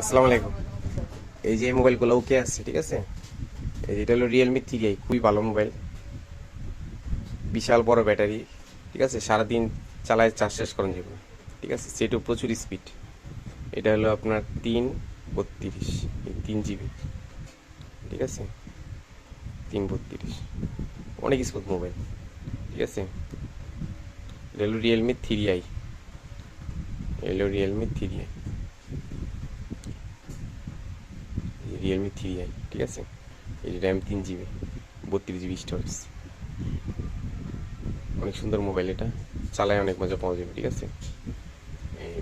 আসসালামু আলাইকুম। এই যে মোবাইলগুলো ওকে আছে, ঠিক আছে? এটা হলো রিয়েলমি থ্রি আই খুবই ভালো মোবাইল। বিশাল বড় ব্যাটারি, ঠিক আছে? সারাদিন চালায় চার্জ শেষ করেন যাবে ঠিক আছে? সেটাও প্রচুর স্পিড এটা হলো আপনার তিন বত্রিশ তিন জিবি ঠিক আছে? তিন বত্রিশ। অনেক স্মুথ মোবাইল, ঠিক আছে? এটা হলো রিয়েলমি থ্রি আই এলো Realme three I Realme three I ঠিক আছে? এই র্যাম তিন জিবি বত্রিশ জিবি স্টোরেজ অনেক সুন্দর মোবাইল এটা। চালায় অনেক মজা পাওয়া যাবে, ঠিক আছে?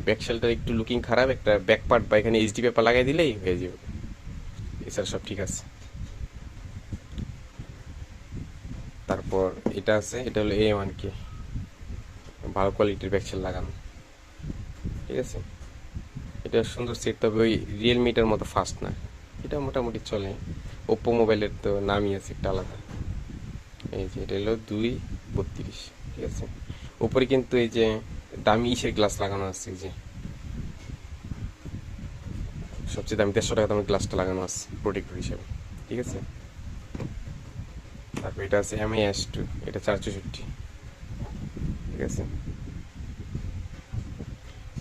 ব্যাক শেলটার একটু লুকিং খারাপ, একটা ব্যাক পার্ট বা এখানে এইচডি পেপার লাগাই দিলেই হয়ে যাবে। এছাড়া সব ঠিক আছে। তারপর এটা আছে, এটা হলো এ ওয়ান কে ভালো কোয়ালিটির ব্যাক শেল লাগানো। ঠিক আছে? এটা সুন্দর সেট তবে ওই রিয়েলমিটার মতো ফাস্ট না। এটা মোটামুটি চলে। ওপ্পো মোবাইলের তো নামই আছে একটা আলাদা। এই যে, এটা হলো দুই বত্রিশ, ঠিক আছে? উপরে কিন্তু এই যে দামি ইসের গ্লাস লাগানো আছে, এই যে। সবচেয়ে দামি দেড়শো টাকা দামের গ্লাসটা লাগানো আছে প্রোটেক্টর হিসেবে, ঠিক আছে? তারপর এটা আছে এম এস টু এটা চার চৌষট্টি, ঠিক আছে?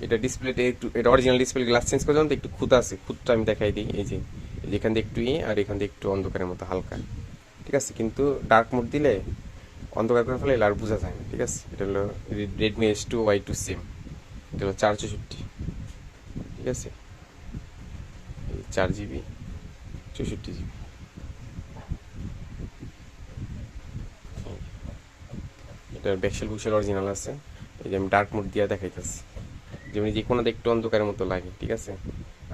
এটা ডিসপ্লেতে একটু, এটা অরিজিনাল ডিসপ্লে গ্লাস চেঞ্জ করে তো একটু খুঁত আছে, খুঁতটা আমি দেখাই দিই, এই যে। এখান দিয়ে একটু ই আর এখান দিয়ে একটু অন্ধকারের মতো হালকা। ঠিক আছে? কিন্তু ডার্ক মোড দিলে অন্ধকার করে ফেলে আর বোঝা যায় না, ঠিক আছে? এটা হলো Redmi S two Y two SIM এটা হলো চার চৌষট্টি, ঠিক আছে? চার জিবি চৌষট্টি জিবি এটার ব্যাকসেল বুকসেল অরিজিনাল আছে। এই যে আমি ডার্ক মোড দিয়ে দেখাইতেছি। যেমনি যে কোনোটা একটু অন্ধকারের মতো লাগে, ঠিক আছে?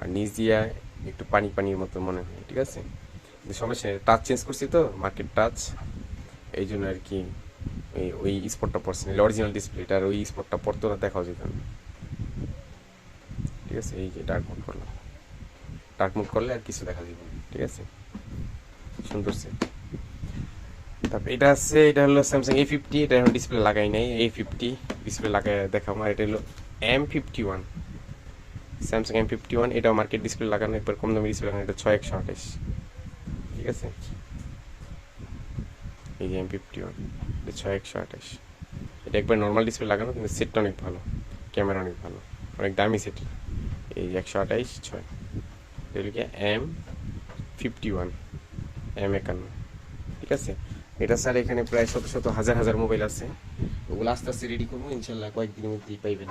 আর নিচ দিয়া একটু পানি পানির মতো মনে হয়, ঠিক আছে? সমস্যা টাচ চেঞ্জ করছি তো মার্কেট টাচ এই জন্য আর কি ওই স্পটটা পড়ছে না অরিজিনাল ডিসপ্লেটা আর ওই স্পটটা পড়তো না, দেখাও যেত না। ঠিক আছে? এই যে ডার্ক মোড করলাম। ডার্ক মোড করলে আর কিছু দেখা যাবে ঠিক আছে? সুন্দর সেট তারপর এটা আছে, এটা হলো স্যামসাং এ ফিফটি এটা এখন ডিসপ্লে লাগাই নাই এ ফিফটি ডিসপ্লে লাগাই দেখাবো, আর এটা হলো M fifty one Samsung M fifty one এটা মার্কেট ডিসপ্লে লাগানো একবার কম দামি ডিসপ্লে লাগানো, এটা ছয় একশো আঠাশ। ঠিক আছে? এই যে এম ফিফটি ওয়ান এটা ছয় একশো আঠাশ। এটা একবার নর্মাল ডিসপ্লে লাগানো, কিন্তু সেটটা অনেক ভালো ক্যামেরা অনেক ভালো, অনেক দামি সেট এই একশো আঠাইশ ছয়। এগুলিকে এম ফিফটি ওয়ান এম একান্ন। ঠিক আছে? এটা স্যার এখানে প্রায় শত শত, হাজার হাজার মোবাইল আছে। ওগুলো আস্তে আস্তে রেডি করব, ইনশাল্লাহ কয়েকদিনের মধ্যেই পাইবেন।